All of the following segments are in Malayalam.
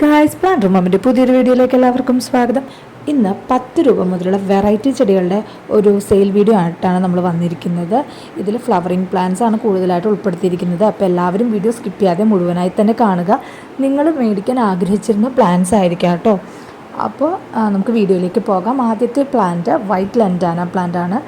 ഗായ്സ് പ്ലാൻ റൂമിന്റെ പുതിയൊരു വീഡിയോയിലേക്ക് എല്ലാവർക്കും സ്വാഗതം. ഇന്ന് പത്ത് രൂപ മുതലുള്ള വെറൈറ്റി ചെടികളുടെ ഒരു സെയിൽ വീഡിയോ ആയിട്ടാണ് നമ്മൾ വന്നിരിക്കുന്നത്. ഇതിൽ ഫ്ലവറിങ് പ്ലാന്റ്സ് ആണ് കൂടുതലായിട്ട് ഉൾപ്പെടുത്തിയിരിക്കുന്നത്. അപ്പോൾ എല്ലാവരും വീഡിയോ സ്കിപ്പ് ചെയ്യാതെ മുഴുവനായി തന്നെ കാണുക. നിങ്ങൾ മേടിക്കാൻ ആഗ്രഹിച്ചിരുന്ന പ്ലാന്റ്സ് ആയിരിക്കാം കേട്ടോ. അപ്പോൾ നമുക്ക് വീഡിയോയിലേക്ക് പോകാം. ആദ്യത്തെ പ്ലാന്റ് വൈറ്റ് ലൻഡാന പ്ലാന്റ് ആണ്.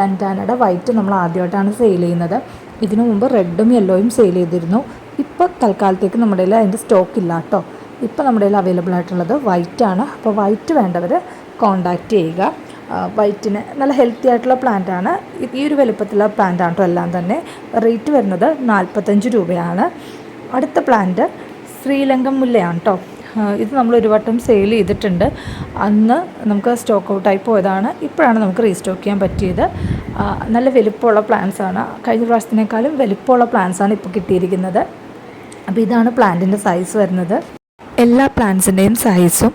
ലൻഡാനയുടെ വൈറ്റ് നമ്മൾ ആദ്യമായിട്ടാണ് സെയിൽ ചെയ്യുന്നത്. ഇതിനു മുമ്പ് റെഡും യെല്ലോയും സെയിൽ ചെയ്തിരുന്നു. ഇപ്പോൾ തൽക്കാലത്തേക്ക് നമ്മുടെ അതിന്റെ സ്റ്റോക്ക് ഇല്ല കേട്ടോ. ഇപ്പോൾ നമ്മുടെ കയ്യിൽ അവൈലബിൾ ആയിട്ടുള്ളത് വൈറ്റ് ആണ്. അപ്പോൾ വൈറ്റ് വേണ്ടവർ കോണ്ടാക്റ്റ് ചെയ്യുക. വൈറ്റിന് നല്ല ഹെൽത്തി ആയിട്ടുള്ള പ്ലാന്റ് ആണ്. ഈ- ഒരു വലുപ്പത്തിലുള്ള പ്ലാന്റ് ആണ് എല്ലാം തന്നെ. റേറ്റ് വരുന്നത് നാൽപ്പത്തഞ്ച് രൂപയാണ്. അടുത്ത പ്ലാന്റ് ശ്രീലങ്കൻ മുല്ലയാണ് കേട്ടോ ഇത് നമ്മൾ ഒരു വട്ടം സെയിൽ ചെയ്തിട്ടുണ്ട്. അന്ന് നമുക്ക് സ്റ്റോക്ക് ഔട്ടായി പോയതാണ്. ഇപ്പോഴാണ് നമുക്ക് റീസ്റ്റോക്ക് ചെയ്യാൻ പറ്റിയത്. നല്ല വലിപ്പമുള്ള പ്ലാന്റ്സ് ആണ്. കഴിഞ്ഞ പ്രാവശ്യത്തിനേക്കാളും വലിപ്പമുള്ള പ്ലാന്റ്സ് ആണ് ഇപ്പോൾ കിട്ടിയിരിക്കുന്നത്. അപ്പോൾ ഇതാണ് പ്ലാന്റിന്റെ സൈസ് വരുന്നത്. എല്ലാ പ്ലാന്റ്സിന്റെയും സൈസും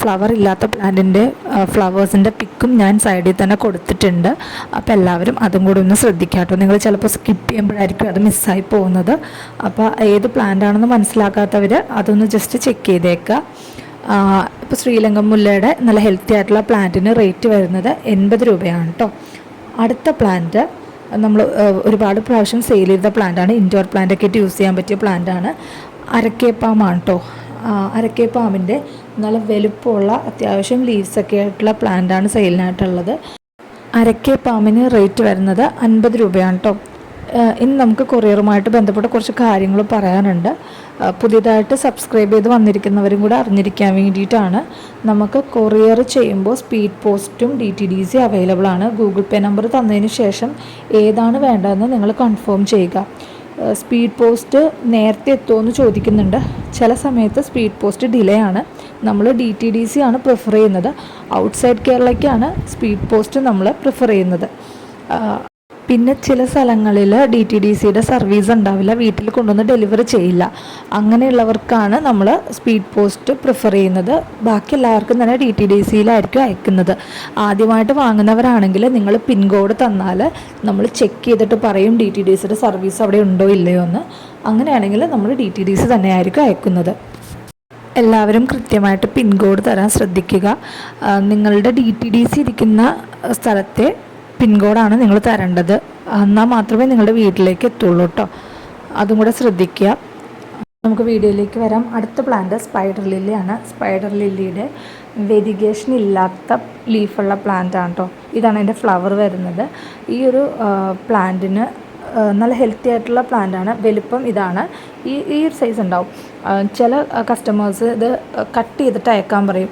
ഫ്ലവർ ഇല്ലാത്ത പ്ലാന്റിന്റെ ഫ്ലവേഴ്സിന്റെ പിക്കും ഞാൻ സൈഡിൽ തന്നെ കൊടുത്തിട്ടുണ്ട്. അപ്പോൾ എല്ലാവരും അതും കൂടി ഒന്ന് ശ്രദ്ധിക്കുക കേട്ടോ നിങ്ങൾ ചിലപ്പോൾ സ്കിപ്പ് ചെയ്യുമ്പോഴായിരിക്കും അത് മിസ്സായി പോകുന്നത്. അപ്പോൾ ഏത് പ്ലാന്റ് ആണെന്ന് മനസ്സിലാക്കാത്തവർ അതൊന്ന് ജസ്റ്റ് ചെക്ക് ചെയ്തേക്കുക ഇപ്പോൾ ശ്രീലങ്കൻ മുല്ലയുടെ നല്ല ഹെൽത്തി ആയിട്ടുള്ള പ്ലാന്റിന് റേറ്റ് വരുന്നത് എൺപത് രൂപയാണ് കേട്ടോ അടുത്ത പ്ലാന്റ് നമ്മൾ ഒരുപാട് പ്രാവശ്യം സെയിൽ ചെയ്ത പ്ലാന്റാണ് ഇൻഡോർ പ്ലാന്റൊക്കെ ആയിട്ട് യൂസ് ചെയ്യാൻ പറ്റിയ പ്ലാന്റാണ് അരക്കേപ്പാമാണ് കേട്ടോ അരക്കേപ്പാമിന്റെ നല്ല വലുപ്പമുള്ള അത്യാവശ്യം ലീവ്സൊക്കെ ആയിട്ടുള്ള പ്ലാന്റാണ് സെയിലിനായിട്ടുള്ളത് അരക്കേപ്പാമിന് റേറ്റ് വരുന്നത് അൻപത് രൂപയാണ് കേട്ടോ ഇനി നമുക്ക് കൊറിയറുമായിട്ട് ബന്ധപ്പെട്ട കുറച്ച് കാര്യങ്ങൾ പറയാനുണ്ട്. പുതിയതായിട്ട് സബ്സ്ക്രൈബ് ചെയ്ത് വന്നിരിക്കുന്നവരും കൂടെ അറിഞ്ഞിരിക്കാൻ വേണ്ടിയിട്ടാണ്. നമുക്ക് കൊറിയർ ചെയ്യുമ്പോൾ സ്പീഡ് പോസ്റ്റും D T D C available ആണ്. ഗൂഗിൾ പേ നമ്പർ തന്നതിന് ശേഷം ഏതാണ് വേണ്ടതെന്ന് നിങ്ങൾ കൺഫേം ചെയ്യുക. സ്പീഡ് പോസ്റ്റ് നേരത്തെ എത്തുമോ ചോദിക്കുന്നുണ്ട്. ചില സമയത്ത് സ്പീഡ് പോസ്റ്റ് ഡിലേ ആണ്. നമ്മൾ ഡി ടി ഡി സി ആണ് പ്രിഫർ ചെയ്യുന്നത്. ഔട്ട്സൈഡ് കേരളയ്ക്കാണ് സ്പീഡ് പോസ്റ്റ് നമ്മൾ പ്രിഫർ ചെയ്യുന്നത്. പിന്നെ ചില സ്ഥലങ്ങളിൽ ഡി ടി ഡി സിയുടെ സർവീസ് ഉണ്ടാവില്ല. വീട്ടിൽ കൊണ്ടുവന്ന് ഡെലിവറി ചെയ്യില്ല. അങ്ങനെയുള്ളവർക്കാണ് നമ്മൾ സ്പീഡ് പോസ്റ്റ് പ്രിഫർ ചെയ്യുന്നത്. ബാക്കി എല്ലാവർക്കും തന്നെ ഡി ടി ഡി സിയിലായിരിക്കും അയക്കുന്നത്. ആദ്യമായിട്ട് വാങ്ങുന്നവരാണെങ്കിൽ നിങ്ങൾ പിൻകോഡ് തന്നാൽ നമ്മൾ ചെക്ക് ചെയ്തിട്ട് പറയും ഡി ടി ഡി സിയുടെ സർവീസ് അവിടെ ഉണ്ടോ ഇല്ലയോ എന്ന്. അങ്ങനെയാണെങ്കിൽ നമ്മൾ ഡി ടി ഡി സി തന്നെയായിരിക്കും അയക്കുന്നത്. എല്ലാവരും കൃത്യമായിട്ട് പിൻകോഡ് തരാൻ ശ്രദ്ധിക്കുക. നിങ്ങളുടെ ഡി ടി ഡി സി ഇരിക്കുന്ന സ്ഥലത്തെ പിൻകോഡാണ് നിങ്ങൾ തരേണ്ടത്. എന്നാൽ മാത്രമേ നിങ്ങളുടെ വീട്ടിലേക്ക് എത്തുള്ളൂ കേട്ടോ അതും കൂടെ ശ്രദ്ധിക്കുക. നമുക്ക് വീഡിയോയിലേക്ക് വരാം. അടുത്ത പ്ലാന്റ് സ്പൈഡർ ലില്ലിയാണ്. സ്പൈഡർ ലില്ലിയുടെ വെരിഗേഷൻ ഇല്ലാത്ത ലീഫുള്ള പ്ലാന്റ് ആണ് കേട്ടോ ഇതാണ് അതിന്റെ ഫ്ലവർ വരുന്നത്. ഈ ഒരു പ്ലാന്റിന് നല്ല ഹെൽത്തി ആയിട്ടുള്ള പ്ലാന്റ് ആണ്. വലിപ്പം ഇതാണ്. ഈ ഈ ഒരു സൈസ് ഉണ്ടാവും. ചില കസ്റ്റമേഴ്സ് ഇത് കട്ട് ചെയ്തിട്ട് അയക്കാൻ പറയും.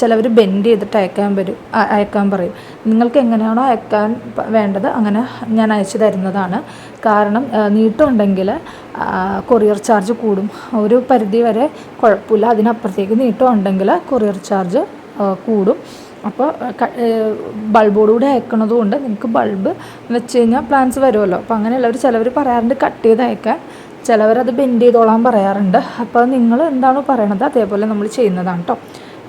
ചിലവർ ബെൻഡ് ചെയ്തിട്ട് അയക്കാൻ വരും. അയക്കാൻ പറയും. നിങ്ങൾക്ക് എങ്ങനെയാണോ അയക്കാൻ വേണ്ടത് അങ്ങനെ ഞാൻ അയച്ചു തരുന്നതാണ്. കാരണം നീട്ടമുണ്ടെങ്കിൽ കൊറിയർ ചാർജ് കൂടും. ഒരു പരിധി വരെ കുഴപ്പമില്ല. അതിനപ്പുറത്തേക്ക് നീട്ടമുണ്ടെങ്കിൽ കൊറിയർ ചാർജ് കൂടും. അപ്പോൾ ബൾബോടുകൂടി അയക്കണത് കൊണ്ട് നിങ്ങൾക്ക് ബൾബ് വെച്ച് കഴിഞ്ഞാൽ പ്ലാൻസ് വരുമല്ലോ. അപ്പോൾ അങ്ങനെയുള്ളവർ ചിലവർ പറയാറുണ്ട് കട്ട് ചെയ്ത് അയക്കാൻ. ചിലവരത് ബെൻഡ് ചെയ്തോളാൻ പറയാറുണ്ട്. അപ്പോൾ നിങ്ങൾ എന്താണോ പറയണത്? അതേപോലെ നമ്മൾ ചെയ്യുന്നതാണ് കേട്ടോ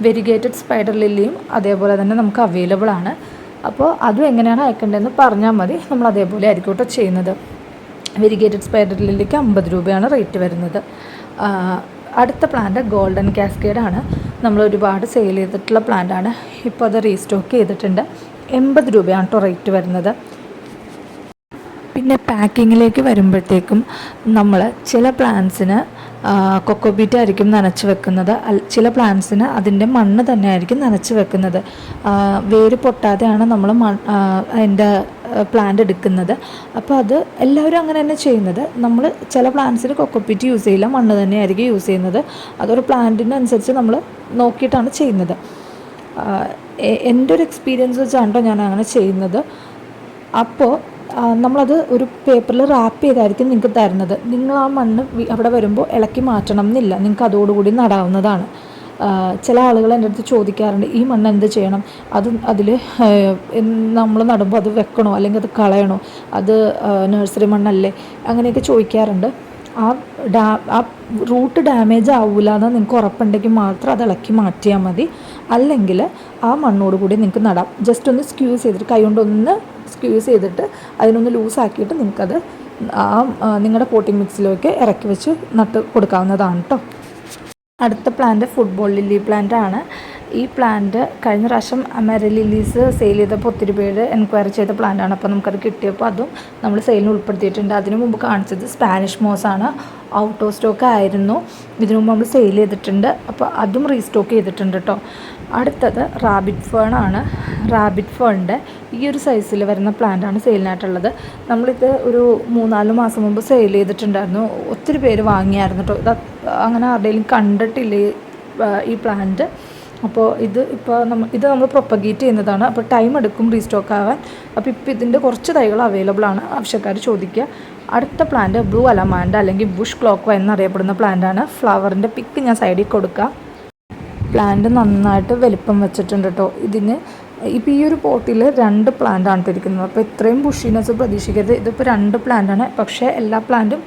വെരിഗേറ്റഡ് സ്പൈഡർ ലില്ലിയും അതേപോലെ തന്നെ നമുക്ക് അവൈലബിൾ ആണ്. അപ്പോൾ അതും എങ്ങനെയാണ് അയക്കേണ്ടതെന്ന് പറഞ്ഞാൽ മതി. നമ്മൾ അതേപോലെ ആയിരിക്കും കേട്ടോ ചെയ്യുന്നത്. വെരിഗേറ്റഡ് സ്പൈഡർ ലില്ലിക്ക് അമ്പത് രൂപയാണ് റേറ്റ് വരുന്നത്. അടുത്ത പ്ലാന്റ് ഗോൾഡൻ കാസ്കേഡാണ്. നമ്മൾ ഒരുപാട് സെയിൽ ചെയ്തിട്ടുള്ള പ്ലാന്റാണ് ഇപ്പോൾ അത് റീസ്റ്റോക്ക് ചെയ്തിട്ടുണ്ട്. എൺപത് രൂപയാണ് കേട്ടോ റേറ്റ് വരുന്നത്. പിന്നെ പാക്കിങ്ങിലേക്ക് വരുമ്പോഴത്തേക്കും നമ്മൾ ചില പ്ലാന്റ്സിന് കൊക്കോബീറ്റ് ആയിരിക്കും നനച്ച് വെക്കുന്നത്. ചില പ്ലാന്റ്സിന് അതിന്റെ മണ്ണ് തന്നെ ആയിരിക്കും നനച്ച് വെക്കുന്നത്. വേര് പൊട്ടാതെയാണ് നമ്മൾ മൺ അതിന്റെ പ്ലാന്റ് എടുക്കുന്നത്. അപ്പോൾ അത് എല്ലാവരും അങ്ങനെ തന്നെ ചെയ്യുന്നത്. നമ്മൾ ചില പ്ലാന്റ്സിന് കൊക്കോപ്പിറ്റ് യൂസ് ചെയ്യില്ല. മണ്ണ് തന്നെയായിരിക്കും യൂസ് ചെയ്യുന്നത്. അതൊരു പ്ലാന്റിനനുസരിച്ച് നമ്മൾ നോക്കിയിട്ടാണ് ചെയ്യുന്നത്. എന്റെ ഒരു എക്സ്പീരിയൻസ് വെച്ചാണ്ടോ ഞാൻ അങ്ങനെ ചെയ്യുന്നത്. അപ്പോൾ നമ്മളത് ഒരു പേപ്പറിൽ റാപ്പ് ചെയ്തായിരിക്കും നിങ്ങൾക്ക് തരുന്നത്. നിങ്ങൾ ആ മണ്ണ് അവിടെ വരുമ്പോൾ ഇളക്കി മാറ്റണം എന്നില്ല. നിങ്ങൾക്ക് അതോടുകൂടി നടാവുന്നതാണ്. ചില ആളുകൾ എന്റെ അടുത്ത് ചോദിക്കാറുണ്ട് ഈ മണ്ണ് എന്ത് ചെയ്യണം? അത് അതിൽ നമ്മൾ നടുമ്പോൾ അത് വെക്കണോ? അല്ലെങ്കിൽ അത് കളയണോ? അത് നഴ്സറി മണ്ണല്ലേ? അങ്ങനെയൊക്കെ ചോദിക്കാറുണ്ട്. ആ ഡാ ആ റൂട്ട് ഡാമേജ് ആവില്ല എന്ന് നിങ്ങൾക്ക് ഉറപ്പുണ്ടെങ്കിൽ മാത്രം അത് ഇളക്കി മാറ്റിയാൽ മതി. അല്ലെങ്കിൽ ആ മണ്ണോട് കൂടി നിങ്ങൾക്ക് നടാം. ജസ്റ്റ് ഒന്ന് സ്ക്യൂസ് ചെയ്തിട്ട് കൈ കൊണ്ടൊന്ന് സ്ക്യൂസ് ചെയ്തിട്ട് അതിനൊന്ന് ലൂസാക്കിയിട്ട് നിങ്ങൾക്കത് ആ നിങ്ങളുടെ പോട്ടിംഗ് മിക്സിലൊക്കെ ഇറക്കി വെച്ച് നട്ട് കൊടുക്കാവുന്നതാണ് കേട്ടോ അടുത്ത പ്ലാന്റ് ഫുട്ബോൾ ലില്ലി പ്ലാന്റ് ആണ്. ഈ പ്ലാന്റ് കഴിഞ്ഞ പ്രാവശ്യം അമര ലില്ലീസ് സെയിൽ ചെയ്തപ്പോൾ ഒത്തിരി പേര് എൻക്വയറി ചെയ്ത പ്ലാന്റാണ് അപ്പോൾ നമുക്കത് കിട്ടിയപ്പോൾ അതും നമ്മൾ സെയിലിന് ഉൾപ്പെടുത്തിയിട്ടുണ്ട്. അതിനു മുമ്പ് കാണിച്ചത് സ്പാനിഷ് മോസാണ് ഔട്ട് ഓഫ് സ്റ്റോക്ക് ആയിരുന്നു. ഇതിനു മുമ്പ് നമ്മൾ സെയിൽ ചെയ്തിട്ടുണ്ട്. അപ്പോൾ അതും റീസ്റ്റോക്ക് ചെയ്തിട്ടുണ്ട് കേട്ടോ അടുത്തത് റാബിറ്റ് ഫേൺ ആണ്. റാബിറ്റ് ഫേണിന്റെ ഈ ഒരു സൈസിൽ വരുന്ന പ്ലാന്റാണ് സെയിലിനായിട്ടുള്ളത് നമ്മളിത് ഒരു മൂന്നാൽ മാസം മുമ്പ് സെയിൽ ചെയ്തിട്ടുണ്ടായിരുന്നു. ഒത്തിരി പേര് വാങ്ങിയായിരുന്നു കേട്ടോ ഇത് അങ്ങനെ ആരുടെയും കണ്ടിട്ടില്ല ഈ പ്ലാന്റ് അപ്പോൾ ഇത് ഇപ്പോൾ നമ്മൾ ഇത് നമ്മൾ പ്രൊപ്പഗേറ്റ് ചെയ്യുന്നതാണ്. അപ്പോൾ ടൈം എടുക്കും റീസ്റ്റോക്ക് ആവാൻ. അപ്പോൾ ഇപ്പോൾ ഇതിന്റെ കുറച്ച് തൈകൾ അവൈലബിൾ ആണ് ആവശ്യക്കാർ ചോദിക്കുക. അടുത്ത പ്ലാന്റ് ബ്ലൂ അലമാൻഡ് അല്ലെങ്കിൽ ബുഷ് ക്ലോക്ക് എന്നറിയപ്പെടുന്ന പ്ലാന്റാണ് ഫ്ലവറിന്റെ പിക്ക് ഞാൻ സൈഡിൽ കൊടുക്കുക പ്ലാന്റ് നന്നായിട്ട് വലിപ്പം വെച്ചിട്ടുണ്ട് കേട്ടോ. ഇതിന് ഇപ്പോൾ ഈ ഒരു പോട്ടിൽ രണ്ട് പ്ലാന്റ് ആണ് ഇട്ടിരിക്കുന്നത്. അപ്പോൾ ഇത്രയും ബുഷിനെസ് പ്രതീക്ഷിക്കരുത്. ഇതിപ്പോൾ രണ്ട് പ്ലാന്റാണ് പക്ഷേ എല്ലാ പ്ലാന്റും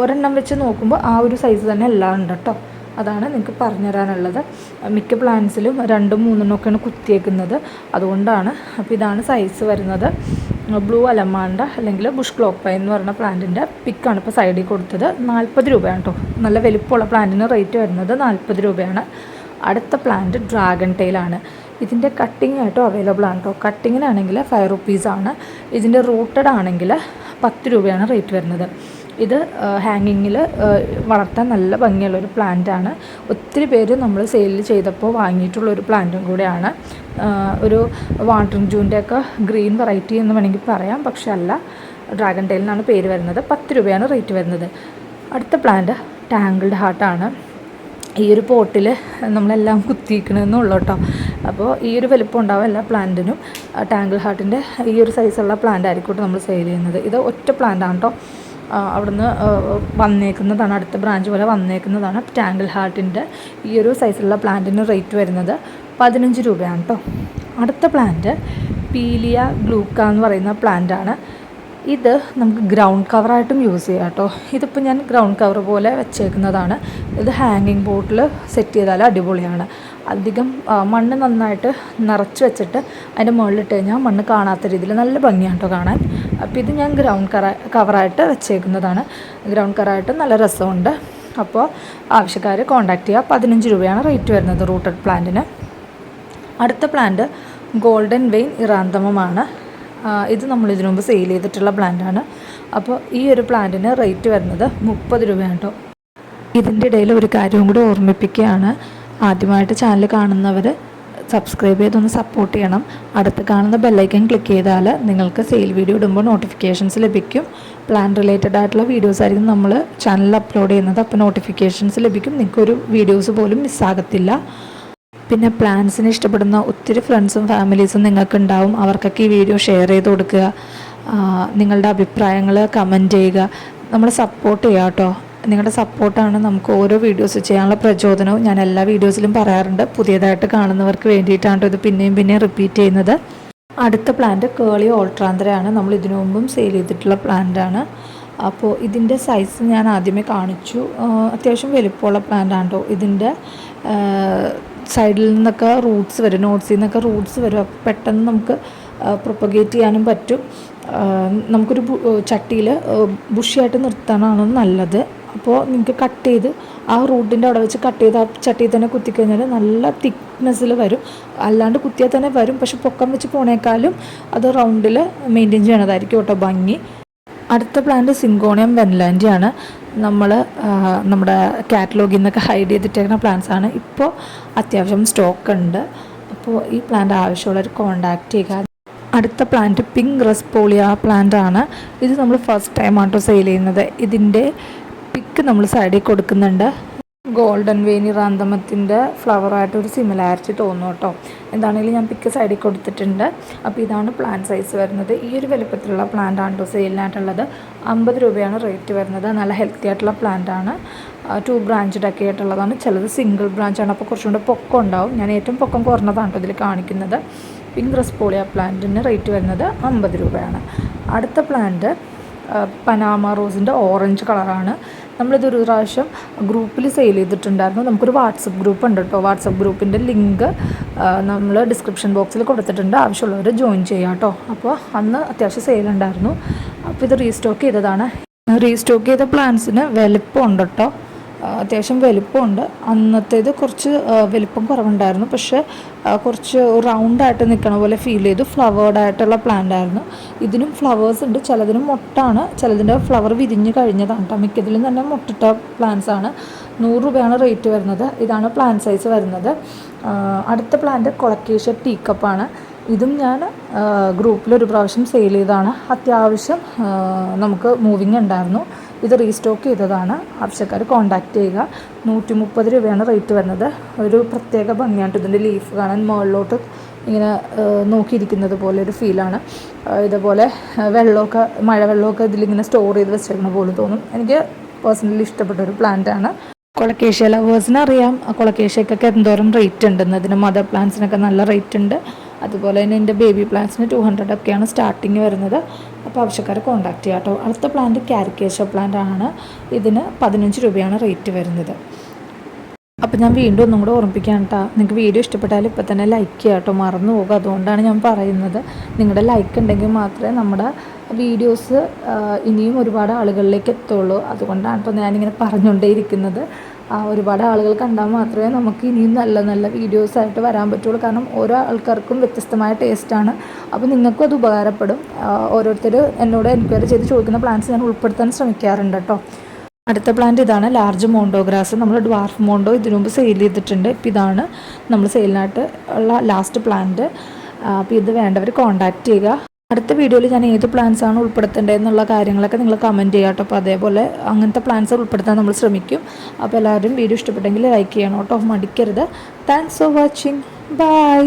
ഒരെണ്ണം വെച്ച് നോക്കുമ്പോൾ ആ ഒരു സൈസ് തന്നെ എല്ലാം ഉണ്ട് കേട്ടോ. അതാണ് നിങ്ങൾക്ക് പറഞ്ഞു തരാനുള്ളത് മിക്ക പ്ലാന്റ്സിലും രണ്ടും മൂന്നെണ്ണമൊക്കെയാണ് കുത്തിയേക്കുന്നത്. അതുകൊണ്ടാണ് അപ്പോൾ ഇതാണ് സൈസ് വരുന്നത്. ബ്ലൂ അലമാണ്ട അല്ലെങ്കിൽ ബുഷ് ക്ലോക്ക് പൈ എന്ന് പറഞ്ഞ പ്ലാന്റിന്റെ പിക്കാണ് ഇപ്പോൾ സൈഡിൽ കൊടുത്തത്. നാൽപ്പത് രൂപയാണ് കേട്ടോ നല്ല വലിപ്പമുള്ള പ്ലാന്റിന് റേറ്റ് വരുന്നത് നാൽപ്പത് രൂപയാണ്. അടുത്ത പ്ലാന്റ് ഡ്രാഗൺ ടെയിലാണ് ഇതിന്റെ കട്ടിങ് ആയിട്ടും അവൈലബിൾ ആണ് കേട്ടോ കട്ടിങ്ങിനാണെങ്കിൽ ഫൈവ് റുപ്പീസാണ് ഇതിന്റെ റൂട്ടഡ് ആണെങ്കിൽ പത്ത് രൂപയാണ് റേറ്റ് വരുന്നത്. ഇത് ഹാങ്ങിങ്ങിൽ വളർത്താൻ നല്ല ഭംഗിയുള്ളൊരു പ്ലാന്റാണ്. ഒത്തിരി പേര് നമ്മൾ സെയിൽ ചെയ്തപ്പോൾ വാങ്ങിയിട്ടുള്ള ഒരു പ്ലാന്റും കൂടെയാണ്. ഒരു വാട്ടറിങ് ജൂന്റെയൊക്കെ ഗ്രീൻ വെറൈറ്റി എന്ന് വേണമെങ്കിൽ പറയാം പക്ഷെ അല്ല ഡ്രാഗൺ ടെയിൽ എന്നാണ് പേര് വരുന്നത്. പത്ത് രൂപയാണ് റേറ്റ് വരുന്നത്. അടുത്ത പ്ലാന്റ് ടാങ്കിൾഡ് ഹാർട്ടാണ്. ഈ ഒരു പോട്ടിൽ നമ്മളെല്ലാം കുത്തിയിരിക്കണമെന്നുള്ളൂ കേട്ടോ. അപ്പോൾ ഈ ഒരു വലിപ്പം ഉണ്ടാവും എല്ലാ പ്ലാന്റിനും. ടാങ്കിൾ ഹാർട്ടിന്റെ ഈ ഒരു സൈസുള്ള പ്ലാന്റ് ആയിരിക്കും നമ്മൾ സെയിൽ ചെയ്യുന്നത്. ഇത് ഒറ്റ പ്ലാന്റ് ആണ് കേട്ടോ. അവിടുന്ന് വന്നേക്കുന്നതാണ് അടുത്ത ബ്രാഞ്ച് പോലെ വന്നേക്കുന്നതാണ് ടാങ്കിൾ ഹാർട്ടിന്റെ ഈ ഒരു സൈസിലുള്ള പ്ലാന്റിന് റേറ്റ് വരുന്നത് പതിനഞ്ച് രൂപയാണ് കേട്ടോ അടുത്ത പ്ലാന്റ് പീലിയ ഗ്ലൂക്ക എന്ന് പറയുന്ന പ്ലാന്റാണ് ഇത് നമുക്ക് ഗ്രൗണ്ട് കവറായിട്ടും യൂസ് ചെയ്യാം കേട്ടോ ഇതിപ്പോൾ ഞാൻ ഗ്രൗണ്ട് കവർ പോലെ വെച്ചേക്കുന്നതാണ്. ഇത് ഹാങ്ങിങ് ബോട്ടിൽ സെറ്റ് ചെയ്താൽ അടിപൊളിയാണ്. അധികം മണ്ണ് നന്നായിട്ട് നിറച്ച് വെച്ചിട്ട് അതിന്റെ മുകളിലിട്ട് കഴിഞ്ഞാൽ മണ്ണ് കാണാത്ത രീതിയിൽ നല്ല ഭംഗിയാണ് കേട്ടോ കാണാൻ. അപ്പോൾ ഇത് ഞാൻ ഗ്രൗണ്ട് കറ കവറായിട്ട് വെച്ചേക്കുന്നതാണ്. ഗ്രൗണ്ട് കറായിട്ട് നല്ല രസമുണ്ട്. അപ്പോൾ ആവശ്യക്കാർ കോൺടാക്റ്റ് ചെയ്യുക പതിനഞ്ച് രൂപയാണ് റേറ്റ് വരുന്നത് റൂട്ടഡ് പ്ലാന്റിന് അടുത്ത പ്ലാന്റ് ഗോൾഡൻ വെയിൻ ഇറാന്തമമാണ്. ഇത് നമ്മൾ ഇതിനു മുമ്പ് സെയിൽ ചെയ്തിട്ടുള്ള പ്ലാന്റാണ് അപ്പോൾ ഈ ഒരു പ്ലാന്റിന് റേറ്റ് വരുന്നത് മുപ്പത് രൂപയാണ് കേട്ടോ ഇതിന്റെ ഇടയിൽ ഒരു കാര്യവും കൂടി ഓർമ്മിപ്പിക്കുകയാണ്. ആദ്യമായിട്ട് ചാനൽ കാണുന്നവർ സബ്സ്ക്രൈബ് ചെയ്തൊന്ന് സപ്പോർട്ട് ചെയ്യണം. അടുത്ത് കാണുന്ന ബെല്ലൈക്കൻ ക്ലിക്ക് ചെയ്താൽ നിങ്ങൾക്ക് സെയിൽ വീഡിയോ ഇടുമ്പോൾ നോട്ടിഫിക്കേഷൻസ് ലഭിക്കും. പ്ലാൻ റിലേറ്റഡ് ആയിട്ടുള്ള വീഡിയോസ് ആയിരിക്കും നമ്മൾ ചാനലിൽ അപ്ലോഡ് ചെയ്യുന്നത്. അപ്പോൾ നോട്ടിഫിക്കേഷൻസ് ലഭിക്കും. നിങ്ങൾക്കൊരു വീഡിയോസ് പോലും മിസ്സാകത്തില്ല പിന്നെ പ്ലാൻസിന് ഇഷ്ടപ്പെടുന്ന ഒത്തിരി ഫ്രണ്ട്സും ഫാമിലീസും നിങ്ങൾക്ക് ഉണ്ടാവും. അവർക്കൊക്കെ ഈ വീഡിയോ ഷെയർ ചെയ്ത് കൊടുക്കുക. നിങ്ങളുടെ അഭിപ്രായങ്ങൾ കമന്റ് ചെയ്യുക. നമ്മൾ സപ്പോർട്ട് ചെയ്യാം കേട്ടോ. നിങ്ങളുടെ സപ്പോർട്ടാണ് നമുക്ക് ഓരോ വീഡിയോസ് ചെയ്യാനുള്ള പ്രചോദനവും. ഞാൻ എല്ലാ വീഡിയോസിലും പറയാറുണ്ട്. പുതിയതായിട്ട് കാണുന്നവർക്ക് വേണ്ടിയിട്ടാണ് ഇത് പിന്നെയും പിന്നെയും റിപ്പീറ്റ് ചെയ്യുന്നത്. അടുത്ത പ്ലാന്റ് കേളി ഓൾട്രാന്തരയാണ് നമ്മൾ ഇതിനു മുമ്പും സെയിൽ ചെയ്തിട്ടുള്ള പ്ലാന്റാണ് അപ്പോൾ ഇതിന്റെ സൈസ് ഞാൻ ആദ്യമേ കാണിച്ചു. അത്യാവശ്യം വലിപ്പമുള്ള പ്ലാന്റ് ആണ് കേട്ടോ ഇതിന്റെ സൈഡിൽ നിന്നൊക്കെ റൂട്ട്സ് വരും. നോട്ട്സിൽ നിന്നൊക്കെ റൂട്ട്സ് വരും. അപ്പോൾ പെട്ടെന്ന് നമുക്ക് പ്രൊപ്പഗേറ്റ് ചെയ്യാനും പറ്റും. നമുക്കൊരു ചട്ടിയിൽ ബുഷിയായിട്ട് നിർത്താനാണ് നല്ലത്. അപ്പോൾ നിങ്ങൾക്ക് കട്ട് ചെയ്ത് ആ റൂട്ടിന്റെ അവിടെ വെച്ച് കട്ട് ചെയ്ത് ആ ചട്ടിയിൽ തന്നെ കുത്തിക്കഴിഞ്ഞാൽ നല്ല തിക്നെസ്സിൽ വരും. അല്ലാണ്ട് കുത്തിയാൽ തന്നെ വരും. പക്ഷെ പൊക്കം വെച്ച് പോണേക്കാളും അത് റൗണ്ടിൽ മെയിന്റെയിൻ ചെയ്യണതായിരിക്കും കേട്ടോ ഭംഗി. അടുത്ത പ്ലാന്റ് സിങ്കോണിയം വെൻലാൻഡിയാണ് നമ്മൾ നമ്മുടെ കാറ്റലോഗിൽ നിന്നൊക്കെ ഹൈഡ് ചെയ്തിട്ടേക്കുന്ന പ്ലാന്റ്സ് ആണ്. ഇപ്പോൾ അത്യാവശ്യം സ്റ്റോക്ക് ഉണ്ട്. അപ്പോൾ ഈ പ്ലാന്റ് ആവശ്യമുള്ളവർ കോൺടാക്റ്റ് ചെയ്യുക. അടുത്ത പ്ലാന്റ് പിങ്ക് റെസ്പോളിയ പ്ലാന്റ് ആണ്. ഇത് നമ്മൾ ഫസ്റ്റ് ടൈം ആട്ടോ സെയിൽ ചെയ്യുന്നത്. ഇതിന്റെ പിക്ക് നമ്മൾ സൈഡിൽ കൊടുക്കുന്നുണ്ട്. ഗോൾഡൻ വേനി റാന്തമത്തിന്റെ ഫ്ലവറായിട്ട് ഒരു സിമിലാരിറ്റി തോന്നും കേട്ടോ. എന്താണെങ്കിലും ഞാൻ പിക്ക് സൈഡിൽ കൊടുത്തിട്ടുണ്ട്. അപ്പോൾ ഇതാണ് പ്ലാന്റ് സൈസ് വരുന്നത്. ഈ ഒരു വലുപ്പത്തിലുള്ള പ്ലാന്റ് ആണ് സെയിലിനായിട്ടുള്ളത് അമ്പത് രൂപയാണ് റേറ്റ് വരുന്നത്. നല്ല ഹെൽത്തി ആയിട്ടുള്ള പ്ലാന്റ് ആണ്. ടു ബ്രാഞ്ചഡ് ഒക്കെ ആയിട്ടുള്ളതാണ്. ചിലത് സിംഗിൾ ബ്രാഞ്ചാണ് അപ്പോൾ കുറച്ചും കൂടെ പൊക്കം ഉണ്ടാവും. ഞാൻ ഏറ്റവും പൊക്കം കുറഞ്ഞതാണ് കേട്ടോ ഇതിൽ കാണിക്കുന്നത്. പിങ്ക് റെസ്പോളിയ പ്ലാന്റിന് റേറ്റ് വരുന്നത് അമ്പത് രൂപയാണ്. അടുത്ത പ്ലാന്റ് പനാമ റോസിന്റെ ഓറഞ്ച് കളറാണ് നമ്മളിത് ഒരു പ്രാവശ്യം ഗ്രൂപ്പിൽ സെയിൽ ചെയ്തിട്ടുണ്ടായിരുന്നു. നമുക്കൊരു വാട്സപ്പ് ഗ്രൂപ്പ് ഉണ്ട് കേട്ടോ വാട്സപ്പ് ഗ്രൂപ്പിന്റെ ലിങ്ക് നമ്മൾ ഡിസ്ക്രിപ്ഷൻ ബോക്സിൽ കൊടുത്തിട്ടുണ്ട്. ആവശ്യമുള്ളവർ ജോയിൻ ചെയ്യാം കേട്ടോ അപ്പോൾ അന്ന് അത്യാവശ്യം സെയിൽ ഉണ്ടായിരുന്നു. അപ്പോൾ ഇത് റീസ്റ്റോക്ക് ചെയ്തതാണ്. റീസ്റ്റോക്ക് ചെയ്ത പ്ലാൻസിന് വലിപ്പം ഉണ്ട് കേട്ടോ അത്യാവശ്യം വലിപ്പമുണ്ട്. അന്നത്തേത് കുറച്ച് വലിപ്പം കുറവുണ്ടായിരുന്നു. പക്ഷേ കുറച്ച് റൗണ്ടായിട്ട് നിൽക്കണ പോലെ ഫീൽ ചെയ്തു. ഫ്ലവേർഡായിട്ടുള്ള പ്ലാന്റ് ആയിരുന്നു. ഇതിനും ഫ്ലവേഴ്സ് ഉണ്ട്. ചിലതിനും മുട്ടാണ്. ചിലതിന്റെ ഫ്ലവർ വിരിഞ്ഞ് കഴിഞ്ഞതാണ്. കേട്ടോ. മിക്കതിലും തന്നെ മുട്ടിട്ട പ്ലാന്റ്സ് ആണ്. നൂറ് രൂപയാണ് റേറ്റ് വരുന്നത്. ഇതാണ് പ്ലാന്റ് സൈസ് വരുന്നത്. അടുത്ത പ്ലാന്റ് കൊളക്കേഷ്യ ടീക്കപ്പാണ് ഇതും ഞാൻ ഗ്രൂപ്പിൽ ഒരു പ്രാവശ്യം സെയിൽ ചെയ്തതാണ്. അത്യാവശ്യം നമുക്ക് മൂവിങ് ഉണ്ടായിരുന്നു. ഇത് റീസ്റ്റോക്ക് ചെയ്തതാണ്. ആവശ്യക്കാർ കോൺടാക്റ്റ് ചെയ്യുക. നൂറ്റി മുപ്പത് രൂപയാണ് റേറ്റ് വരുന്നത്. ഒരു പ്രത്യേക ഭംഗിയാണ്. ഇതിന്റെ ലീഫ് കാണാൻ മുകളിലോട്ട് ഇങ്ങനെ നോക്കിയിരിക്കുന്നത് പോലെ ഒരു ഫീലാണ് ഇതുപോലെ വെള്ളമൊക്കെ മഴവെള്ളമൊക്കെ ഇതിലിങ്ങനെ സ്റ്റോർ ചെയ്ത് വെച്ചേക്കുന്ന പോലെ തോന്നും. എനിക്ക് പേഴ്സണലി ഇഷ്ടപ്പെട്ട ഒരു പ്ലാന്റാണ് കൊളക്കേഷ്യ ലവേഴ്സിന് അറിയാം. കൊളക്കേഷ്യക്കൊക്കെ എന്തോരം റേറ്റ് ഉണ്ടെന്ന് അതിന് മദർ പ്ലാന്റ്സിനൊക്കെ നല്ല റേറ്റ് ഉണ്ട്. അതുപോലെ തന്നെ എന്റെ ബേബി പ്ലാന്റ്സിന് ടു ഹൺഡ്രഡ് ഒക്കെയാണ് സ്റ്റാർട്ടിങ് വരുന്നത്. അപ്പോൾ ആവശ്യക്കാരെ കോൺടാക്ട് ചെയ്യാം കേട്ടോ അടുത്ത പ്ലാന്റ് കാരിക്കേഷ്യ പ്ലാന്റ് ആണ്. ഇതിന് പതിനഞ്ച് രൂപയാണ് റേറ്റ് വരുന്നത്. അപ്പോൾ ഞാൻ വീണ്ടും ഒന്നും കൂടെ ഓർമ്മിപ്പിക്കാം കേട്ടോ നിങ്ങൾക്ക് വീഡിയോ ഇഷ്ടപ്പെട്ടാൽ ഇപ്പോൾ തന്നെ ലൈക്ക് ചെയ്യുക കേട്ടോ മറന്നു പോകുക അതുകൊണ്ടാണ് ഞാൻ പറയുന്നത്. നിങ്ങളുടെ ലൈക്ക് ഉണ്ടെങ്കിൽ മാത്രമേ നമ്മുടെ വീഡിയോസ് ഇനിയും ഒരുപാട് ആളുകളിലേക്ക് എത്തുള്ളൂ. അതുകൊണ്ടാണ് ഇപ്പോൾ ഞാനിങ്ങനെ പറഞ്ഞുകൊണ്ടേയിരിക്കുന്നത്. ആ, ഒരുപാട് ആളുകൾ കണ്ടാൽ മാത്രമേ നമുക്ക് ഇനിയും നല്ല നല്ല വീഡിയോസ് ആയിട്ട് വരാൻ പറ്റുള്ളൂ. കാരണം ഓരോ ആൾക്കാർക്കും വ്യത്യസ്തമായ ടേസ്റ്റാണ് അപ്പോൾ നിങ്ങൾക്കും അത് ഉപകാരപ്പെടും. ഓരോരുത്തർ എന്നോട് എൻക്വയറി ചെയ്ത് ചോദിക്കുന്ന പ്ലാന്റ്സ് ഞാൻ ഉൾപ്പെടുത്താൻ ശ്രമിക്കാറുണ്ട് കേട്ടോ. അടുത്ത പ്ലാന്റ് ഇതാണ് ലാർജ് മോണ്ടോഗ്രാസ് നമ്മൾ ഡ്വാർഫ് മോണ്ടോ ഇതിനു മുമ്പ് സെയിൽ ചെയ്തിട്ടുണ്ട്. ഇപ്പം ഇതാണ് നമ്മൾ സെയിലിനായിട്ട് ഉള്ള ലാസ്റ്റ് പ്ലാന്റ് അപ്പോൾ ഇത് വേണ്ടവർ കോൺടാക്റ്റ് ചെയ്യുക. അടുത്ത വീഡിയോയിൽ ഞാൻ ഏത് പ്ലാൻസ് ആണ് ഉൾപ്പെടുത്തേണ്ടതെന്നുള്ള കാര്യങ്ങളൊക്കെ നിങ്ങൾ കമന്റ് ചെയ്യാം കേട്ടോ. അപ്പോൾ അതേപോലെ അങ്ങനത്തെ പ്ലാൻസ് ഉൾപ്പെടുത്താൻ നമ്മൾ ശ്രമിക്കും. അപ്പോൾ എല്ലാവരും വീഡിയോ ഇഷ്ടപ്പെട്ടെങ്കിൽ ലൈക്ക് ചെയ്യണം കേട്ടോ. മടിക്കരുത്. Thanks for watching bye